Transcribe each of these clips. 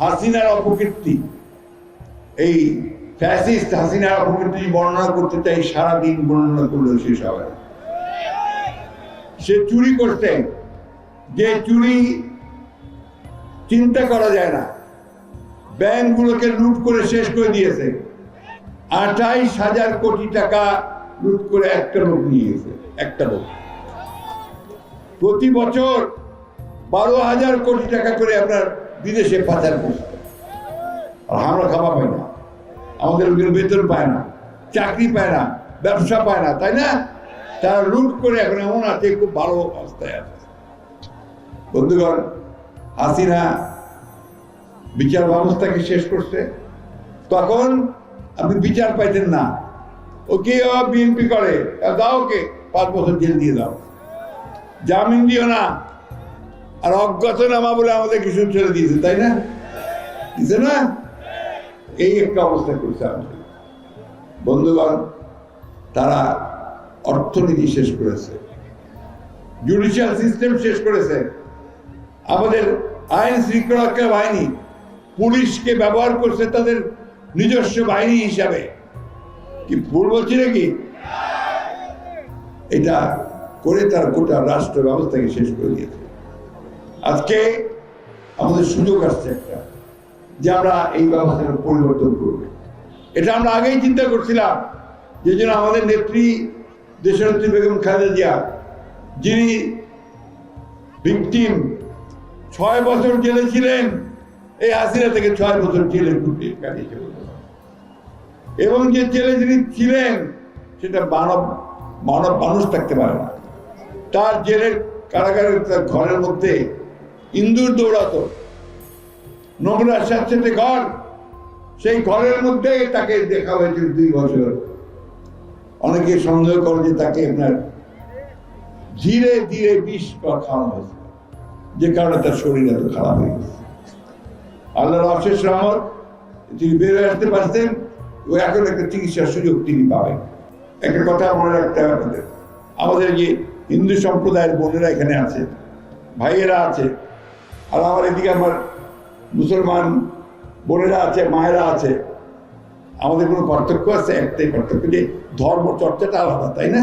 হাসিনার অপকীর্তি। এই ফ্যাসিস্ট হাসিনার অপকীর্তি বর্ণনা করতে চাই, সারাদিন বর্ণনা করলেও শেষ হবে সে চুরি করতে, যে চুরি চিন্তা করা যায় না। ব্যাংকগুলোকে লুট করে শেষ করে দিয়েছে। আঠাইশ হাজার কোটি টাকা লুট করে একটা লোক নিয়ে গেছে, একটা লোক। প্রতি বছর বারো হাজার কোটি টাকা করে আপনার বিদেশে পাচার করছে। আর আমরা খাওয়া পাই না। আমাদের লোকের বেতন পায় না, চাকরি পায় না, ব্যবসা পায় না, তাই না? তারা লুট করে এখন এমন আছে, খুব ভালো অবস্থায় আছে। বন্ধুগণ, হাসিনা বিচার ব্যবস্থাকে শেষ করছে। তখন আপনি বিচার পাইতেন না। ও ওকে বিএনপি করে দাও ওকে পাঁচ বছর জেল দিয়ে দাও। জামিন দিও না। আর অজ্ঞাতনামা বলে আমাদের কিছু ছেড়ে দিয়েছে, তাই না? দিছে না? এই একটা অবস্থা করছে আমাদের। বন্ধুগণ, তারা অর্থনীতি শেষ করেছে। জুডিশিয়াল সিস্টেম শেষ করেছে। আমাদের আইন শৃঙ্খলা বাহিনী, পুলিশকে ব্যবহার করছে তাদের নিজস্ব বাহিনী হিসাবে। কি ভুল বলছি নাকি? এটা করে তার গোটা রাষ্ট্র ব্যবস্থাকে শেষ করে দিয়েছে। আজকে আমাদের সুযোগ আসছে একটা, যে আমরা এই ব্যবস্থাটা পরিবর্তন করব। এটা আমরা আগেই চিন্তা করছিলাম, যে জন্য আমাদের নেত্রী দেশনেত্রী বেগম খালেদা জিয়া, যিনি ভিকটিম ছয় বছর জেলে ছিলেন, এই হাসিনা থেকে ছয় বছর জেলে কুটিয়ে কাটিয়েছে এবং যে জেলে যিনি ছিলেন, সেটা মানব মানব মানুষ থাকতে পারে না। তার জেলের কারাগারের তার ঘরের মধ্যে ইন্দুর দৌড়াতো। নোংরা স্যাঁতস্যাঁতে ঘর, সেই ঘরের মধ্যে তাকে দেখা হয়েছিল দুই বছর। অনেকে সন্দেহ করে যে তাকে আপনার ধীরে ধীরে বিষ খাওয়ানো হয়েছে, যে কারণে তার শরীর এত খারাপ হয়ে গেছে। আল্লাহর অশেষ রহমত, তিনি বের হয়ে আসতে পারছেন ও এখন একটা চিকিৎসার সুযোগ তিনি পাবেন। একটা কথা মনে রাখতে হবে আমাদের আমাদের যে হিন্দু সম্প্রদায়ের বোনেরা এখানে আছে, ভাইয়েরা আছে আর আমার এদিকে আমার মুসলমান বোনেরা আছে, মায়েরা আছে। আমাদের কোনো পার্থক্য আছে? একটাই পার্থক্য যে ধর্ম চর্চাটা আলাদা, তাই না?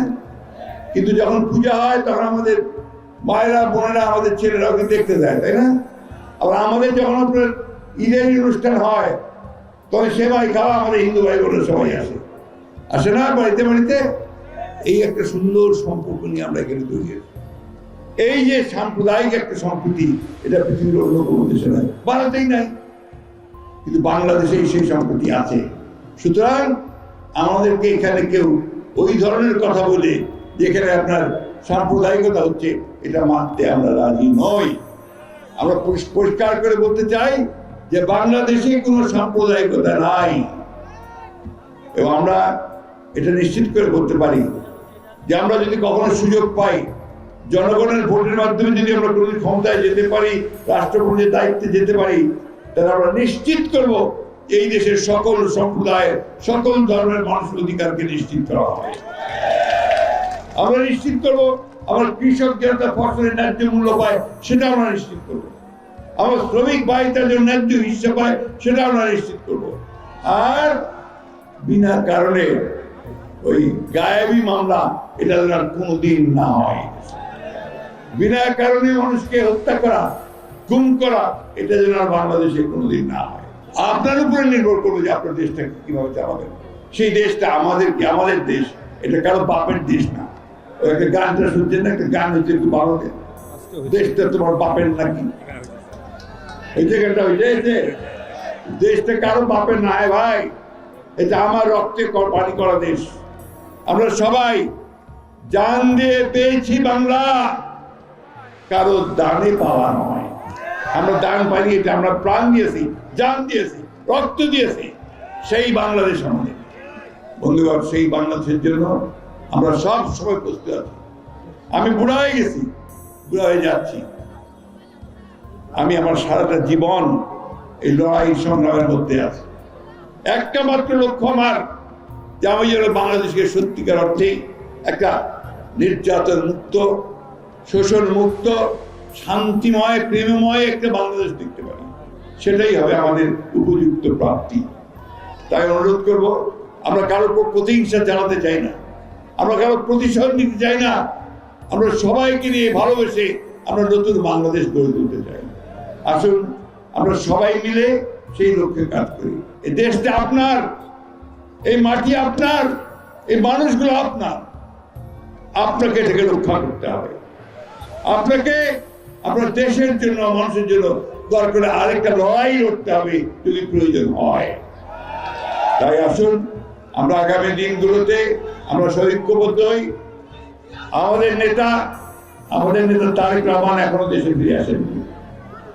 কিন্তু যখন পূজা হয়, তখন আমাদের মায়েরা, বোনেরা, আমাদের ছেলেরা ওকে দেখতে যায়, তাই না? আবার আমাদের যখন আপনার ঈদের অনুষ্ঠান হয়, তখন সেবাই খাওয়া আমাদের হিন্দু ভাই বোনের সবাই আসে। আসে না বাড়িতে বাড়িতে এই একটা সুন্দর সম্পর্ক নিয়ে আমরা এখানে তৈরি হয়েছি। এই যে সাম্প্রদায়িক একটা সম্প্রীতি, এটা পৃথিবীর অন্য কোনো দেশে নাই, ভারতেই নাই। কিন্তু বাংলাদেশে সেই সম্প্রীতি আছে। সুতরাং আমাদেরকে এখানে কেউ ওই ধরনের কথা বলে, যেখানে আপনার সাম্প্রদায়িকতা হচ্ছে, এটা মানতে আমরা রাজি নই। আমরা পরিষ্কার করে বলতে চাই যে বাংলাদেশে কোনো সাম্প্রদায়িকতা নাই। এবং আমরা এটা নিশ্চিত করে বলতে পারি যে আমরা যদি কখনো সুযোগ পাই জনগণের ভোটের মাধ্যমে যদি আমরা কোনো ক্ষমতায় যেতে পারি রাষ্ট্রপতির দায়িত্বে যেতে পারি, তাহলে আমরা নিশ্চিত করব এই দেশের সকল সম্প্রদায় সকল ধর্মের মানুষের অধিকারকে নিশ্চিত করা হবে। আমরা নিশ্চিত করব আমার কৃষক জনতা ফসলের ন্যায্য মূল্য পায় সেটা আমরা নিশ্চিত করব। আমার শ্রমিক ভাই জন্য ন্যায্য হিসেবে পায় সেটা আমরা নিশ্চিত করব। আর বিনা কারণে ওই গায়েবী মামলা, এটা যেন কোনোদিন না হয়। বিনা কারণে মানুষকে হত্যা করা, গুম করা, এটা যেন আর বাংলাদেশে কোনোদিন না হয়। আপনার উপরে নির্ভর করবে যে আপনার দেশটা কীভাবে চালাবেন। সেই দেশটা আমাদের কি আমাদের দেশ, এটা কারও বাপের দেশ না। একটা গানটা শুনছেন না, একটা গান হচ্ছে একটু ভারতে দেশটা তোমার বাপের নাকি? এই জায়গাটা ওই যে। দেশটা কারও বাপের না ভাই। এটা আমার রক্তে পানি করা দেশ। আমরা সবাই জান দিয়ে পেয়েছি বাংলা। কারও দানে পাওয়া নয়। আমরা দান পাইনি আমরা প্রাণ দিয়েছি, জান দিয়েছি, রক্ত দিয়েছি। সেই বাংলাদেশ আমাদের। বন্ধুগণ, সেই বাংলাদেশের জন্য আমরা সব সময় প্রস্তুত আছি। আমি বুড়া হয়ে গেছি বুড়া হয়ে যাচ্ছি। আমি আমার সারাটা জীবন এই লড়াই সংগ্রামের মধ্যে আছি। একটা মাত্র লক্ষ্য আমার, যে আমি যেন বাংলাদেশকে সত্যিকার অর্থে একটা নির্যাতন মুক্ত শোষণ মুক্ত শান্তিময়, প্রেমময় একটা বাংলাদেশ দেখতে পারি। সেটাই হবে আমাদের উপযুক্ত প্রাপ্তি। তাই অনুরোধ করব, আমরা কারোর প্রতিহিংসা জানাতে চাই না। আমরা কারও প্রতিশোধ নিতে চাই না। আমরা সবাইকে নিয়ে ভালোবেসে আমরা নতুন বাংলাদেশ গড়ে তুলতে চাই। আসুন, আমরা সবাই মিলে সেই লক্ষ্যে কাজ করি। এই দেশটা আপনার, এই মাটি আপনার, এই মানুষগুলো আপনার। আপনাকে এটাকে রক্ষা করতে হবে। আপনাকে আপনার দেশের জন্য, মানুষের জন্য দরকার আরেকটা লড়াই লড়তে হবে যদি প্রয়োজন হয়। তাই আসুন, আমরা আগামী দিনগুলোতে আমরা সৈক্যবদ্ধ হই। আমাদের নেতা আমাদের নেতা তারেক রহমান এখনও দেশে ফিরে আসেননি।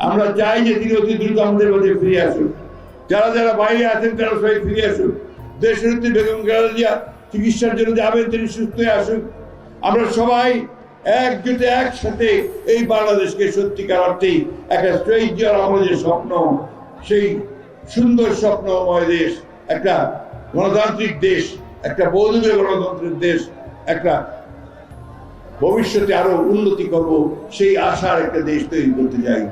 আমরা চাই যে তিনি অতি দ্রুত আমাদের মধ্যে ফিরে আসুন যারা যারা বাইরে আছেন, তারা সবাই ফিরে আসুন দেশের বেগম খালেদা চিকিৎসার জন্য যাবেন, তিনি সুস্থ হয়ে আসুন আমরা সবাই একজোটে একসাথে এই বাংলাদেশকে সত্যিকার অর্থেই একটা স্ট্রেঞ্জার আমাদের স্বপ্ন, সেই সুন্দর স্বপ্নময় দেশ, একটা গণতান্ত্রিক দেশ, একটা বৌদ্ধ গণতন্ত্রের দেশ, একটা ভবিষ্যতে আরও উন্নতি করব, সেই আশার একটা দেশ তৈরি করতে চাই।